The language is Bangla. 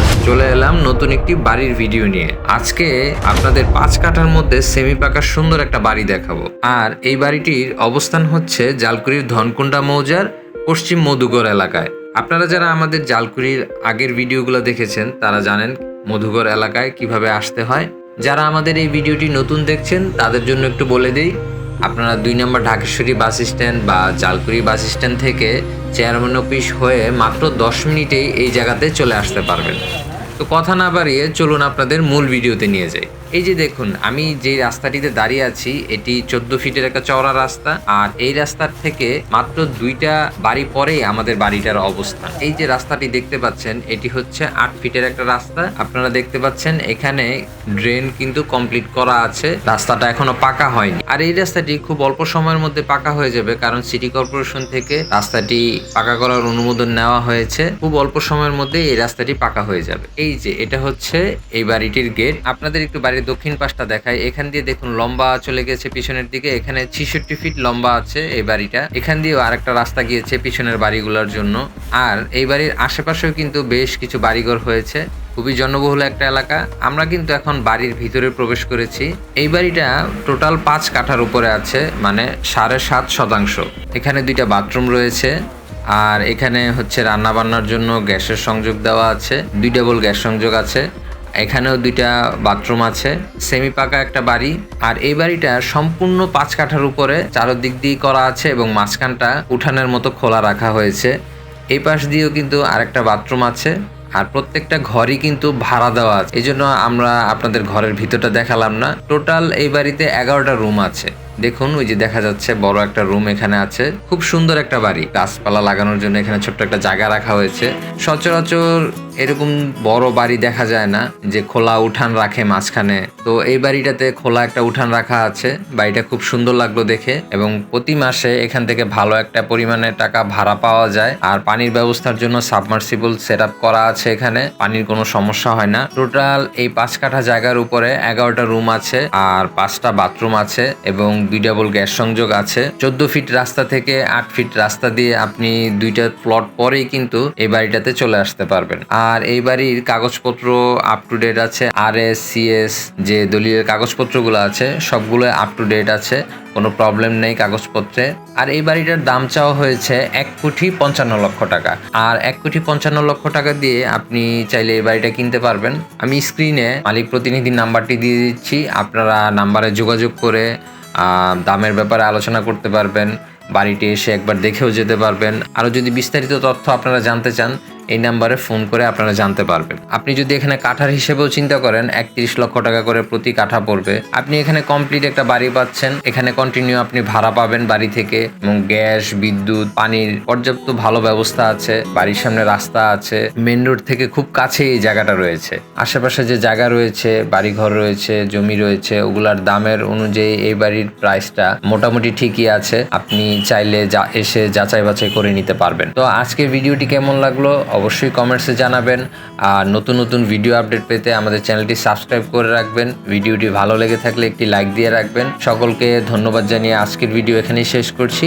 ভিউয়ার চলে এলাম নতুন একটি বাড়ির ভিডিও নিয়ে। আজকে আপনাদের পাঁচ কাঠার মধ্যে সেমি পাকা সুন্দর একটা বাড়ি দেখাবো। আর এই বাড়িটির অবস্থান হচ্ছে জালকুড়ির ধনকুন্ডা মৌজার পশ্চিম মধুগড় এলাকায়। আপনারা যারা আমাদের জালকুড়ির আগের ভিডিওগুলো দেখেছেন, তারা জানেন মধুগড় এলাকায় কীভাবে আসতে হয়। যারা আমাদের এই ভিডিওটি নতুন দেখছেন, তাদের জন্য একটু বলে দিই, আপনারা দুই নম্বর ঢাকেশ্বরী বাস স্ট্যান্ড বা জালকুড়ি বাস স্ট্যান্ড থেকে চেয়ারম্যান অফিস হয়ে মাত্র দশ মিনিটেই এই জায়গাতে চলে আসতে পারবেন। তো কথা না বাড়িয়ে চলুন আপনাদের মূল ভিডিওতে নিয়ে যাই। এই যে দেখুন, আমি যে রাস্তাটিতে দাঁড়িয়ে আছি, এটি চোদ্দ ফিটের একটা চওড়া রাস্তা, আর এই রাস্তার থেকে মাত্র দুইটা বাড়ি পরেই আমাদের বাড়িটার অবস্থান এই যে রাস্তাটি দেখতে পাচ্ছেন, এটি হচ্ছে আট ফিটের একটা রাস্তা। আপনারা দেখতে পাচ্ছেন, এখানে ড্রেন কিন্তু কমপ্লিট করা আছে। রাস্তাটা এখনও পাকা হয়নি। আর এই রাস্তাটি খুব অল্প সময়ের মধ্যে পাকা হয়ে যাবে, কারণ সিটি কর্পোরেশন থেকে রাস্তাটি পাকা করার অনুমোদন নেওয়া হয়েছে। খুব অল্প সময়ের মধ্যে এই রাস্তাটি পাকা হয়ে যাবে। এই যে, এটা হচ্ছে এই বাড়িটির গেট। আপনাদের একটু বাড়ির দক্ষিণ পাশটা দেখায় এখান দিয়ে দেখুন লম্বা চলে গেছে পিছনের দিকে। এখানে ছিষট্টি ফিট লম্বা আছে এই বাড়িটা। এখান দিয়েও আরেকটা রাস্তা গিয়েছে পিছনের বাড়িগুলোর জন্য। আর এই বাড়ির আশেপাশেও কিন্তু বেশ কিছু বাড়িঘর হয়েছে। খুবই জনবহুল একটা এলাকা। আমরা কিন্তু এখন বাড়ির ভিতরে প্রবেশ করেছি। এই বাড়িটা টোটাল পাঁচ কাঠার উপরে আছে মানে সাড়ে সাত শতাংশ। এখানে দুইটা বাথরুম রয়েছে। আর এখানে হচ্ছে রান্না বান্নার জন্য গ্যাসের সংযোগ দেওয়া আছে। দুই ডাবল গ্যাস সংযোগ আছে। এখানেও দুইটা বাথরুম আছে সেমি পাকা একটা বাড়ি, আর এই বাড়িটা সম্পূর্ণ পাঁচ কাঠার উপরে চারদিক দিয়ে করা আছে এবং মাঝখানটা উঠানের মতো খোলা রাখা হয়েছে। এই পাশ দিয়েও কিন্তু আরেকটা বাথরুম আছে, আর প্রত্যেকটা ঘরই কিন্তু ভাড়া দেওয়া আছে। এই জন্য আমরা আপনাদের ঘরের ভিতরটা দেখালাম না। টোটাল এই বাড়িতে এগারোটা রুম আছে। দেখুন, ওই যে দেখা যাচ্ছে বড় একটা রুম এখানে আছে। খুব সুন্দর একটা বাড়ি। গাছপালা লাগানোর জন্য এখানে ছোট্ট একটা জায়গা রাখা হয়েছে। সচরাচর এরকম বড় বাড়ি দেখা যায় না যে খোলা উঠান রাখে মাঝখানে। তো এই বাড়িটাতে খোলা একটা উঠান রাখা আছে। বাড়িটা খুব সুন্দর লাগল দেখে এবং প্রতি মাসে এখান থেকে ভালো একটা পরিমাণে টাকা ভাড়া পাওয়া যায়। আর পানির ব্যবস্থার জন্য সাবমার্সিবল সেট করা আছে এখানে। পানির কোনো সমস্যা হয় না। টোটাল এই পাঁচ কাঠা জায়গার উপরে এগারোটা রুম আছে আর পাঁচটা বাথরুম আছে এবং দুই ডাবল গ্যাস সংযোগ আছে। চোদ্দ ফিট রাস্তা থেকে আট ফিট রাস্তা দিয়ে আপনি দুইটা প্লট পরেই কিন্তু এই বাড়িটাতে চলে আসতে পারবেন। আর এই বাড়ির কাগজপত্র আপ টু ডেট আছে আর এস সিএস যে দলীয় কাগজপত্রগুলো আছে, সবগুলো আপ টু ডেট আছে, কোনো প্রবলেম নেই কাগজপত্রে। আর এই বাড়িটার দাম চাওয়া হয়েছে এক কোটি পঞ্চান্ন লক্ষ টাকা। আর এক কোটি পঞ্চান্ন লক্ষ টাকা দিয়ে আপনি চাইলে এই বাড়িটা কিনতে পারবেন। আমি স্ক্রিনে মালিক প্রতিনিধির নাম্বারটি দিয়ে দিচ্ছি, আপনারা নাম্বারে যোগাযোগ করে দামের ব্যাপারে আলোচনা করতে পারবেন। বাড়িটি এসে একবার দেখেও যেতে পারবেন। আরও যদি বিস্তারিত তথ্য আপনারা জানতে চান এই নাম্বারে ফোন করে আপনারা জানতে পারবেন। আপনি যদি এখানে কাঠার হিসেবেও চিন্তা করেন, একত্রিশ লক্ষ টাকা করে প্রতি কাঠা পড়বে। আপনি এখানে কমপ্লিট একটা বাড়ি পাচ্ছেন। এখানে কন্টিনিউ আপনি ভাড়া পাবেন বাড়ি থেকে। এবং গ্যাস, বিদ্যুৎ, পানির পর্যাপ্ত ভালো ব্যবস্থা আছে। বাড়ির সামনে রাস্তা আছে। মেন রোড থেকে খুব কাছে এই জায়গাটা রয়েছে। আশেপাশে যে জায়গা রয়েছে, বাড়িঘর রয়েছে, জমি রয়েছে, ওগুলার দামের অনুযায়ী এই বাড়ির প্রাইসটা মোটামুটি ঠিকই আছে। আপনি চাইলে যা এসে যাচাই বাছাই করে নিতে পারবেন। তো আজকের ভিডিওটি কেমন লাগল? অবশ্যই কমেন্টসে জানাবেন। আর নতুন নতুন ভিডিও আপডেট পেতে আমাদের চ্যানেলটি সাবস্ক্রাইব করে রাখবেন। ভিডিওটি ভালো লেগে থাকলে একটি লাইক দিয়ে রাখবেন। সকলকে ধন্যবাদ জানিয়ে আজকের ভিডিও এখানেই শেষ করছি।